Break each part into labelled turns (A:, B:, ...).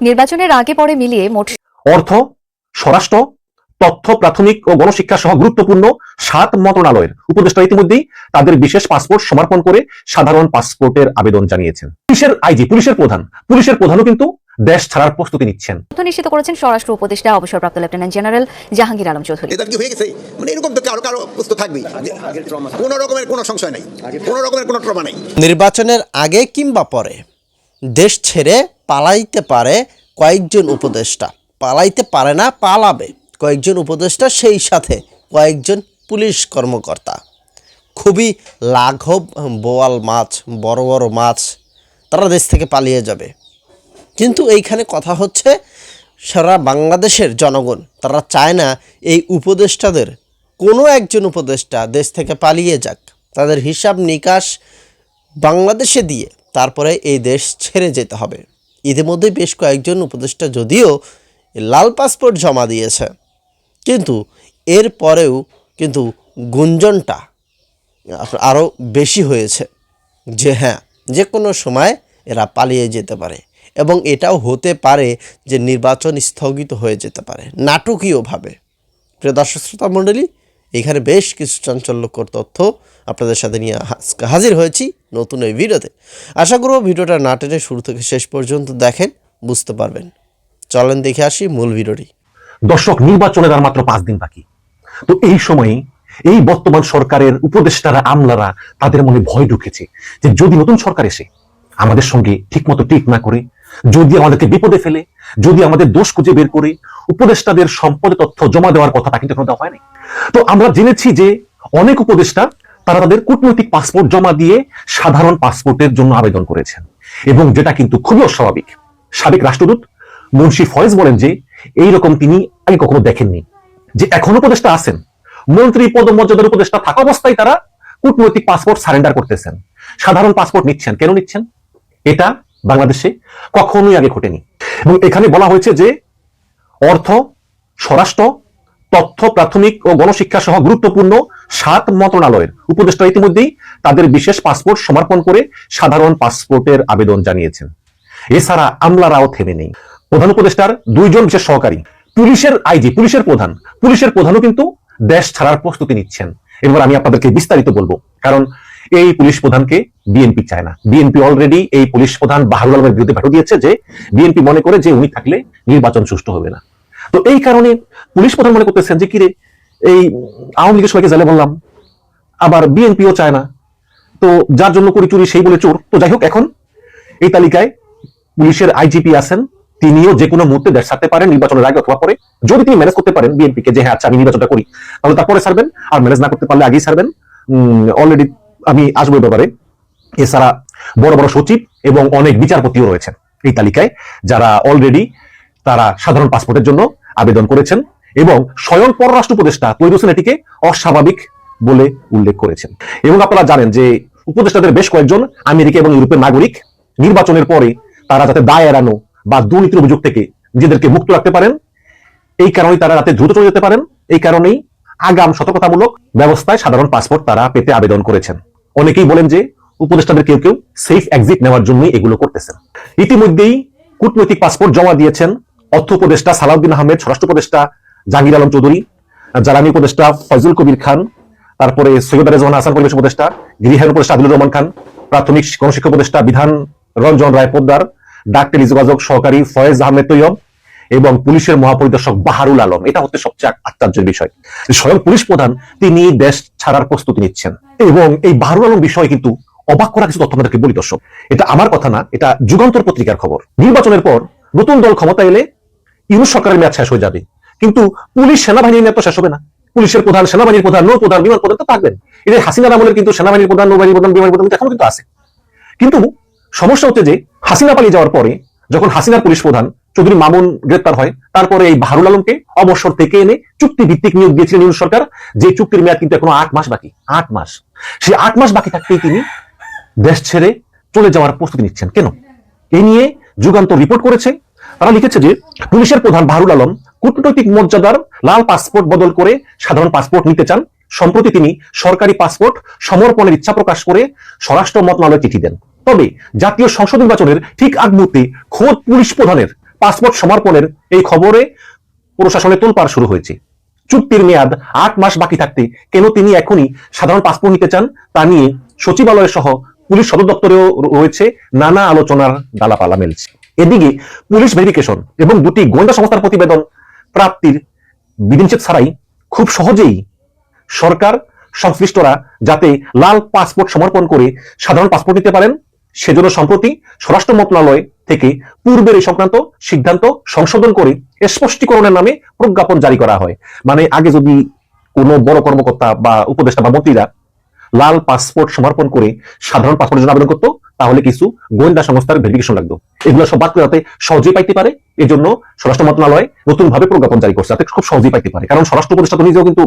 A: নির্বাচনের আগে পরে মিলিয়ে মোট
B: অর্থ স্বরাষ্ট্র তথ্য প্রাথমিক ও গণশিক্ষা সহ গুরুত্বপূর্ণ সাত মন্ত্রণালয়ের উপদেষ্টা ইতিমধ্যেই তাদের বিশেষ পাসপোর্ট সমর্পণ করে সাধারণ পাসপোর্টের আবেদন জানিয়েছেন। পুলিশের আইজি পুলিশের প্রধান পুলিশের প্রধানও কিন্তু দেশ ছাড়ার প্রস্তুতি নিচ্ছেন।
A: তথ্য নিশ্চিত করেছেন স্বরাষ্ট্র উপদেষ্টা অবসরপ্রাপ্ত লেফটেন্যান্ট জেনারেল জাহাঙ্গীর আলম চৌধুরী।
C: এটা কি হয়ে গেছে। মানে এরকম তো কারও কারও প্রশ্ন থাকবেই। কোনো রকমের কোনো সংশয় নেই। কোনো রকমের কোনো ট্রমা নেই।
D: নির্বাচনের আগে কিংবা পরে দেশ ছেড়ে পালাইতে পারে কয়েকজন উপদেষ্টা। পালাইতে পারে না, পালাবে। কয়েকজন উপদেষ্টা, সেই সাথে কয়েকজন পুলিশ কর্মকর্তা। খুবই লাঘব, বোয়াল মাছ, বড় বড় মাছ, তারা দেশ থেকে পালিয়ে যাবে। কিন্তু এইখানে কথা হচ্ছে, সারা বাংলাদেশের জনগণ, তারা চায় না এই উপদেষ্টাদের কোনো একজন উপদেষ্টা দেশ থেকে পালিয়ে যাক। তাদের হিসাব নিকাশ বাংলাদেশে দিয়ে তারপরে এই দেশ ছেড়ে যেতে হবে। ইতিমধ্যে বেশ কয়েকজন উপদেষ্টা যদিও লাল পাসপোর্ট জমা দিয়েছে। কিন্তু এর পরেও কিন্তু গুঞ্জনটা আরও বেশি হয়েছে যে হ্যাঁ যে কোনো সময় এরা পালিয়ে যেতে পারে এবং এটাও হতে পারে যে নির্বাচন স্থগিত হয়ে যেতে পারে নাটকীয়ভাবে। প্রিয় দর্শক শ্রোতা মণ্ডলী, এখানে বেশ কিছু চাঞ্চল্যকর তথ্য আপনাদের সাথে নিয়ে হাজির হয়েছি। নতুন এই ভিডিওতে। আশা করব ভিডিওটা না শুরু থেকে শেষ পর্যন্ত দেখেন, বুঝতে পারবেন। চলেন দেখে আসি মূল ভিডিওটি।
B: দর্শক, নির্বাচনের আর মাত্র পাঁচ দিন বাকি। তো এই সময়ে এই বর্তমান সরকারের উপদেষ্টারা, আমলারা তাদের মনে ভয় ঢুকেছে যে যদি নতুন সরকার এসে আমাদের সঙ্গে ঠিকমতো ঠিক না করে, যদি আমাদেরকে বিপদে ফেলে, যদি আমাদের দোষ খুঁজে বের করে, উপদেষ্টাদের সম্পদের তথ্য জমা দেওয়ার কথাটা কিন্তু এখনও দেওয়া হয়নি। তো আমরা জেনেছি যে অনেক উপদেষ্টা তারা তাদের কূটনৈতিক পাসপোর্ট জমা দিয়ে সাধারণ পাসপোর্টের জন্য আবেদন করেছেন। এবং যেটা কিন্তু খুবই অস্বাভাবিক। সাবেক রাষ্ট্রদূত মুন্সি ফয়েজ বলেন যে এই রকম তিনি আগে কখনো দেখেননি। যে এখন উপদেষ্টা আছেন, মন্ত্রী পদমর্যাদার উপদেষ্টা থাকা অবস্থায় তারা কূটনৈতিক পাসপোর্ট সারেন্ডার করতেছেন। সাধারণ পাসপোর্ট নিচ্ছেন, কেন নিচ্ছেন? এটা বাংলাদেশে কখনোই আগে ঘটেনি। এবং এখানে বলা হয়েছে যে, অর্থ, স্বরাষ্ট্র তথ্য প্রাথমিক ও গণশিক্ষা সহ গুরুত্বপূর্ণ সাত মন্ত্রণালয়ের উপদেষ্টা ইতিমধ্যেই তাদের বিশেষ পাসপোর্ট সমর্পণ করে সাধারণ পাসপোর্টের আবেদন জানিয়েছেন। এছাড়া আমলারাও থেমে নেই। প্রধান উপদেষ্টার দুইজন বিশেষ সহকারী, পুলিশের আইজি, পুলিশের প্রধান, পুলিশের প্রধানও কিন্তু দেশ ছাড়ার প্রস্তুতি নিচ্ছেন। এবার আমি আপনাদেরকে বিস্তারিত বলব, কারণ এই পুলিশ প্রধানকে বিএনপি চায় না। বিএনপি অলরেডি এই পুলিশ প্রধান বাহারুল আলমের বিরুদ্ধে ভেটো দিয়েছে যে বিএনপি মনে করে যে উনি থাকলে নির্বাচন সুষ্ঠু হবে না। তো এই কারণে পুলিশ প্রধান মনে করতেছেন যে, কিরে, এই আওয়ামী লীগের সবাইকে জেলে বললাম, আবার বিএনপিও চায় না। তো যার জন্য করি চুরি, সেই বলে চোর। তো যাই হোক, এখন এই তালিকায় পুলিশের আইজিপি আছেন, তিনিও যে কোনো মুহূর্তে ছাড়তে পারেন নির্বাচনের আগে অথবা পরে। যদি তিনি ম্যানেজ করতে পারেন বিএনপি কে যে হ্যাঁ আচ্ছা আমি নির্বাচনটা করি, তাহলে তারপরে ছাড়বেন, আর ম্যানেজ না করতে পারলে আগেই ছাড়বেন। অলরেডি আমি আসব ব্যাপারে। এছাড়া বড় বড় সচিব এবং অনেক বিচারপতিও রয়েছেন এই তালিকায়, যারা অলরেডি তারা সাধারণ পাসপোর্টের জন্য আবেদন করেছেন এবং স্বয়ং পররাষ্ট্র উপদেষ্টা তৈরি হোসেন এটিকে অস্বাভাবিক বলে উল্লেখ করেছেন। এবং আপনারা জানেন যে উপদেষ্টাদের বেশ কয়েকজন আমেরিকা এবং ইউরোপের নাগরিক নির্বাচনের পরে তারা যাতে দায় এড়ানো বা দুর্নীতির অভিযোগ থেকে নিজেদেরকে মুক্ত রাখতে পারেন, এই কারণেই তারা রাতে দ্রুত চলে যেতে পারেন, এই কারণেই আগাম সতর্কতামূলক ব্যবস্থায় সাধারণ পাসপোর্ট তারা পেতে আবেদন করেছেন। অনেকেই বলেন যে উপদেষ্টাদের কেউ কেউ সেফ এক্সিট নেওয়ার জন্যই এগুলো করতেছেন। ইতিমধ্যেই কূটনৈতিক পাসপোর্ট জমা দিয়েছেন অর্থ উপদেষ্টা সালাউদ্দিন আহমেদ, স্বরাষ্ট্র উপদেষ্টা জাহাঙ্গীর আলম চৌধুরী জ্বালানি উপদেষ্টা ফয়জুল কবির খান, তারপরে সৈয়দ রেজওয়ান হাসান পরিবেশ উপদেষ্টা, গৃহের উপদেষ্টা আদিলুর রহমান খান, প্রাথমিক গণশিক্ষা উপদেষ্টা বিধান রঞ্জন রায় পোদ্দার ডাক টেলিযোগাযোগ সহকারী ফয়েজ আহমেদ তৈয়ব এবং পুলিশের মহাপরিদর্শক বাহারুল আলম। এটা হচ্ছে সবচেয়ে আশ্চর্যের বিষয়। স্বয়ং পুলিশ প্রধান, তিনি দেশ ছাড়ার প্রস্তুতি নিচ্ছেন। এবং এই বাহারুল আলম বিষয় কিন্তু অবাক করা কিছু তথ্য আপনাদেরকে বলি, দর্শক। এটা আমার কথা না, এটা যুগান্তর পত্রিকার খবর। নির্বাচনের পর নতুন দল ক্ষমতা এলে ইউনুস সরকারের মেয়াদ শেষ হয়ে যাবে। কিন্তু পুলিশ সেনাবাহিনীর মেয়াদ তো শেষ হবে না। পুলিশের প্রধান সেনাবাহিনীর প্রধান, নৌ প্রধান, বিমান প্রধান তো থাকবেন। এদের হাসিনার আমলের কিন্তু সেনাবাহিনীর প্রধান, নৌবাহিনীর প্রধান, বিমান প্রধান এখনও কিন্তু আছে। কিন্তু সমস্যা হচ্ছে যে হাসিনা পালিয়ে যাওয়ার পরে যখন হাসিনার পুলিশ প্রধান চৌধুরী মামুন গ্রেপ্তার হয়, তারপরে এই বাহারুল আলমকে অবসর থেকে এনে চুক্তি ভিত্তিক নিয়োগ দিয়েছিলেন ইউনুস সরকার। যে চুক্তির মেয়াদ কিন্তু এখনও আট মাস বাকি, আট মাস। সেই আট মাস বাকি থাকতেই তিনি দেশ ছেড়ে চলে যাওয়ার প্রস্তুতি নিচ্ছেন। কেন? এই নিয়ে যুগান্ত রিপোর্ট করেছে। তারা লিখেছে যে, পুলিশের প্রধান বাহারুল আলম কূটনৈতিক মর্যাদার লাল পাসপোর্ট বদল করে সাধারণ পাসপোর্ট নিতে চান। সম্প্রতি তিনি সরকারি পাসপোর্ট সমর্পণের ইচ্ছা প্রকাশ করে স্বরাষ্ট্র মন্ত্রণালয়ে চিঠি দেন। তবে জাতীয় সংসদ নির্বাচনের ঠিক আগ মুহূর্তে খোদ পুলিশ প্রধানের পাসপোর্ট সমর্পণের এই খবরে প্রশাসনে তোলপাড় শুরু হয়েছে। চুক্তির মেয়াদ আট মাস বাকি থাকতে কেন তিনি এখনই সাধারণ পাসপোর্ট নিতে চান তা নিয়ে সচিবালয় সহ পুলিশ সদর দপ্তরেও রয়েছে নানা আলোচনার ডালাপালা মেলছে। এদিকে পুলিশ ভেরিফিকেশন এবং দুটি গোয়েন্দা সংস্থার প্রতিবেদন প্রাপ্তির বিধিনিষেধ ছাড়াই খুব সহজেই সরকার সংশ্লিষ্টরা যাতে লাল পাসপোর্ট সমর্পণ করে সাধারণ পাসপোর্ট নিতে পারেন। সেজন্য সম্প্রতি স্বরাষ্ট্র মন্ত্রণালয় থেকে পূর্বের এই সংক্রান্ত সিদ্ধান্ত সংশোধন করে স্পষ্টীকরণের নামে প্রজ্ঞাপন জারি করা হয়। মানে আগে যদি কোনো বড় কর্মকর্তা বা উপদেষ্টা বা মন্ত্রীরা লাল পাসপোর্ট সমর্পণ করে সাধারণ পাসপোর্টের জন্য আবেদন করতো তাহলে কিছু গোয়েন্দা সংস্থার ভেরিফিকেশন লাগতো। এগুলো সব বাদ করে যাতে সহজেই পাইতে পারে। এই জন্য স্বরাষ্ট্র মন্ত্রণালয় নতুন ভাবে প্রজ্ঞাপন জারি করছে, যাতে খুব সহজেই পাইতে পারে। কারণ স্বরাষ্ট্র উপদেষ্টা নিজেও কিন্তু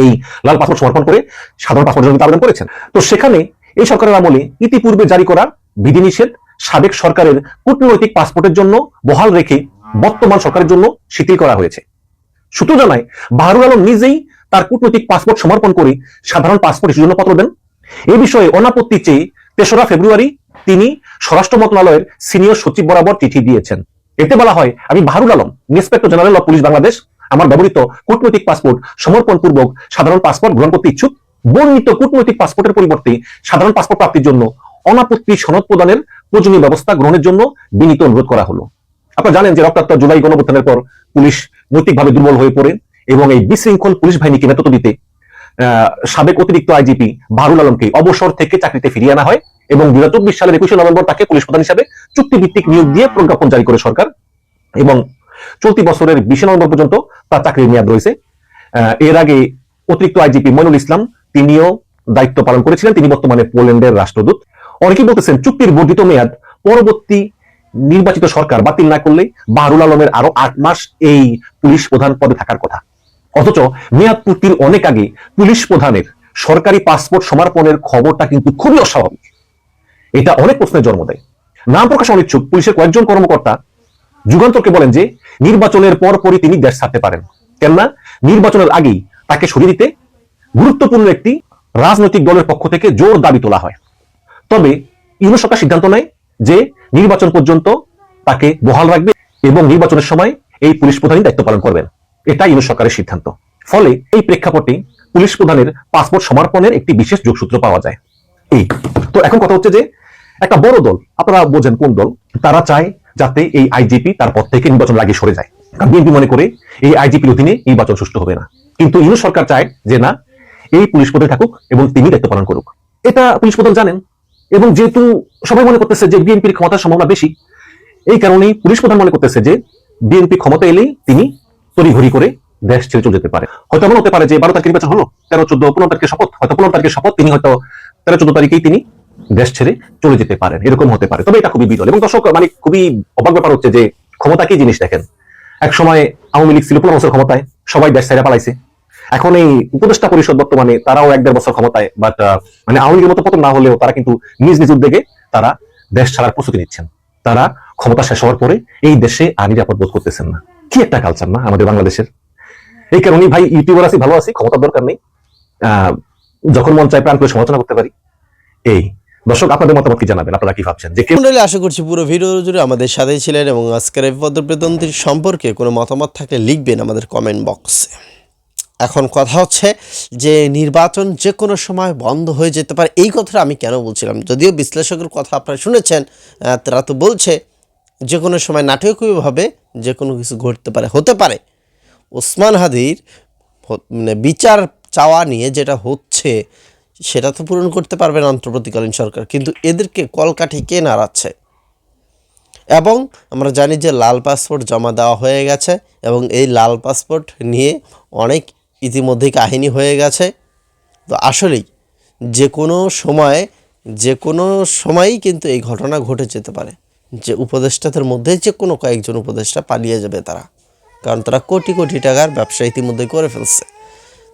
B: এই লাল পাসপোর্ট সমর্পণ করে সাধারণ পাসপোর্টের জন্য আবেদন করেছেন। তো সেখানে এই সরকারের আমলে ইতিপূর্বে জারি করা বিধিনিষেধ সাবেক সরকারের কূটনৈতিক পাসপোর্টের জন্য বহাল রেখে বর্তমান সরকারের জন্য শিথিল করা হয়েছে। সূত্র জানায় বাহারুল আলম নিজেই তার কূটনৈতিক পাসপোর্ট সমর্পণ করে সাধারণ পাসপোর্ট জন্য পত্র দেন। এ বিষয়ে অনাপত্তি চেয়ে তেসরা ফেব্রুয়ারি তিনি স্বরাষ্ট্র মন্ত্রণালয়ের সিনিয়র সচিব বরাবর চিঠি দিয়েছেন। এতে বলা হয়, আমি Baharul Alam, inspector general of police Bangladesh, আমার ব্যবহৃত কূটনৈতিক পাসপোর্ট সমর্পণ পূর্বক সাধারণ পাসপোর্ট গ্রহণ করতে ইচ্ছুক, বর্ণিত কূটনৈতিক পাসপোর্টের পরিবর্তে সাধারণ পাসপোর্ট প্রাপ্তির জন্য অনাপত্তি সনদ প্রদানের প্রয়োজনীয় ব্যবস্থা গ্রহণের জন্য বিনীত অনুরোধ করা হলো। আপনারা জানেন যে রক্তাক্ত জুলাই গণঅভ্যুত্থানের পর পুলিশ নৈতিকভাবে দুর্বল হয়ে পড়ে এবং এই বিশৃঙ্খল পুলিশ বাহিনীকে নেতৃত্ব দিতে সাবেক অতিরিক্ত আইজিপি বাহারুল আলমকে অবসর থেকে চাকরিতে ফিরিয়ে আনা হয় এবং দুই হাজার চব্বিশ সালের একুশে নভেম্বর তাকে পুলিশ প্রধান হিসাবে চুক্তিভিত্তিক নিয়োগ দিয়ে প্রজ্ঞাপন জারি করে সরকার। এবং চলতি বছরের বিশে নভেম্বর পর্যন্ত তার চাকরির মেয়াদ রয়েছে। এর আগে অতিরিক্ত আইজিপি মইনুল ইসলাম তিনিও দায়িত্ব পালন করেছিলেন। তিনি বর্তমানে পোল্যান্ডের রাষ্ট্রদূত। অনেকেই বলতেছেন, চুক্তির বর্ধিত মেয়াদ পরবর্তী নির্বাচিত সরকার বাতিল না করলে বাহারুল আলমের আরও আট মাস এই পুলিশ প্রধান পদে থাকার কথা। অথচ মেয়াদ পূর্তির অনেক আগে পুলিশ প্রধানের সরকারি পাসপোর্ট সমর্পণের খবরটা কিন্তু খুবই অস্বাভাবিক। এটা অনেক প্রশ্নের জন্ম দেয়। নাম প্রকাশ অনিচ্ছুক, পুলিশের কয়েকজন কর্মকর্তা যুগান্তরকে বলেন যে, নির্বাচনের পর পরই তিনি দেশ ছাড়তে পারেন। কেননা, নির্বাচনের আগেই তাকে সরিয়ে দিতে গুরুত্বপূর্ণ একটি রাজনৈতিক দলের পক্ষ থেকে জোর দাবি তোলা হয়। তবে ইউনো সরকার সিদ্ধান্ত নেয় যে, নির্বাচন পর্যন্ত তাকে বহাল রাখবে এবং নির্বাচনের সময় এই পুলিশ প্রধানই দায়িত্ব পালন করবেন। এটা ইউনো সরকারের সিদ্ধান্ত। ফলে এই প্রেক্ষাপটে পুলিশ প্রধানের পাসপোর্ট সমর্পণের একটি বিশেষ যোগসূত্র পাওয়া যায়। এই। তো এখন কথা হচ্ছে যে, একটা বড় দল, আপনারা বোঝেন কোন দল, তারা চায় যাতে এই আইজিপি তার পদ থেকে নির্বাচন লাগিয়ে সরে যায়। কারণ বিএনপি মনে করে এই আইজিপির অধীনে নির্বাচন সুষ্ঠু হবে না। কিন্তু ইউনো সরকার চায় যে, না, এই পুলিশ পদে থাকুক এবং তিনি দায়িত্ব পালন করুক। এটা পুলিশ প্রধান জানেন। এবং যেহেতু সবাই মনে করতেছে যে, বিএনপির ক্ষমতার সম্ভাবনা বেশি, এই কারণেই পুলিশ প্রধান মনে করতেছে যে, বিএনপি ক্ষমতা এলেই তিনি তড়িঘড়ি করে দেশ ছেড়ে চলে যেতে পারে। হয়তো এমন হতে পারে যে বারো তারিখে নির্বাচন হলো, তেরো, চোদ্দ, পনেরো তারিখের শপথ, হয়তো পনেরো তারিখের শপথ, তিনি হয়তো তেরো, চোদ্দ তারিখেই তিনি দেশ ছেড়ে চলে যেতে পারেন। এরকম হতে পারে। তবে এটা খুবই বিরল এবং দর্শক মানে খুবই অবাক ব্যাপার হচ্ছে যে ক্ষমতা কি জিনিস দেখেন? এক সময় আওয়ামী লীগ ছিল, পনেরো বছর ক্ষমতায়, সবাই দেশ ছেড়ে পালাইছে। এখন এই উপদেষ্টা পরিষদ বর্তমানে তারাও এক দেড় বছর ক্ষমতায় বাট মানে আওয়ামী লীগের মতো পতন না হলেও তারা কিন্তু নিজ নিজ উদ্যোগে তারা দেশ ছাড়ার প্রস্তুতি নিচ্ছেন। তারা ক্ষমতা শেষ হওয়ার পরে এই দেশে আর নিরাপদ বোধ করতেছেন না। কি একটা কালচার না আমাদের বাংলাদেশের? এই কারণে ভাই ইউটিউবার আছি, ভালো আছি, ক্ষমতার দরকার নেই। যখন মন চায় প্রাণ করে সমালোচনা করতে পারি। এই, দর্শক, আপনাদের মতামত কি জানাবেন? আপনারা কি ভাবছেন? যে
D: মন্ডলী, আশা করছি পুরো ভিডিও জুড়ে আমাদের সাথেই ছিলেন এবং আজকের এই পদপ্রেদনটির সম্পর্কে কোনো মতামত থাকলে লিখবেন আমাদের কমেন্ট বক্সে এখন কথা হচ্ছে যে, নির্বাচন যে কোনো সময় বন্ধ হয়ে যেতে পারে। এই কথাটা আমি কেন বলছিলাম? যদিও বিশ্লেষকের কথা আপনারা শুনেছেন তারা তো বলছে যে কোনো সময় নাটকীয়ভাবে যে কোনো কিছু ঘটতে পারে, হতে পারে। ওসমান হাদির মানে বিচার চাওয়া নিয়ে যেটা হচ্ছে, সেটা তো পূরণ করতে পারবে না অন্তর্বর্তীকালীন সরকার। কিন্তু এদেরকে কলকাঠি কে নাড়াচ্ছে? এবং আমরা জানি যে লাল পাসপোর্ট জমা দেওয়া হয়ে গেছে এবং এই লাল পাসপোর্ট নিয়ে অনেক ইতিমধ্যেই কাহিনী হয়ে গেছে। তো আসলেই যে কোনো সময় যে কোনো সময়ই কিন্তু এই ঘটনা ঘটে যেতে পারে। যে উপদেষ্টাদের মধ্যে যে কোনো কয়েকজন উপদেষ্টা পালিয়ে যাবে তারা। কারণ তারা কোটি কোটি টাকার ব্যবসা ইতিমধ্যে করে ফেলছে।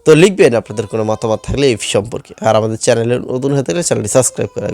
D: তো লিখবেন আপনাদের কোনো মতামত থাকলে এই সম্পর্কে। আর আমাদের চ্যানেলের নতুন হয়ে থাকলে চ্যানেলটি সাবস্ক্রাইব করে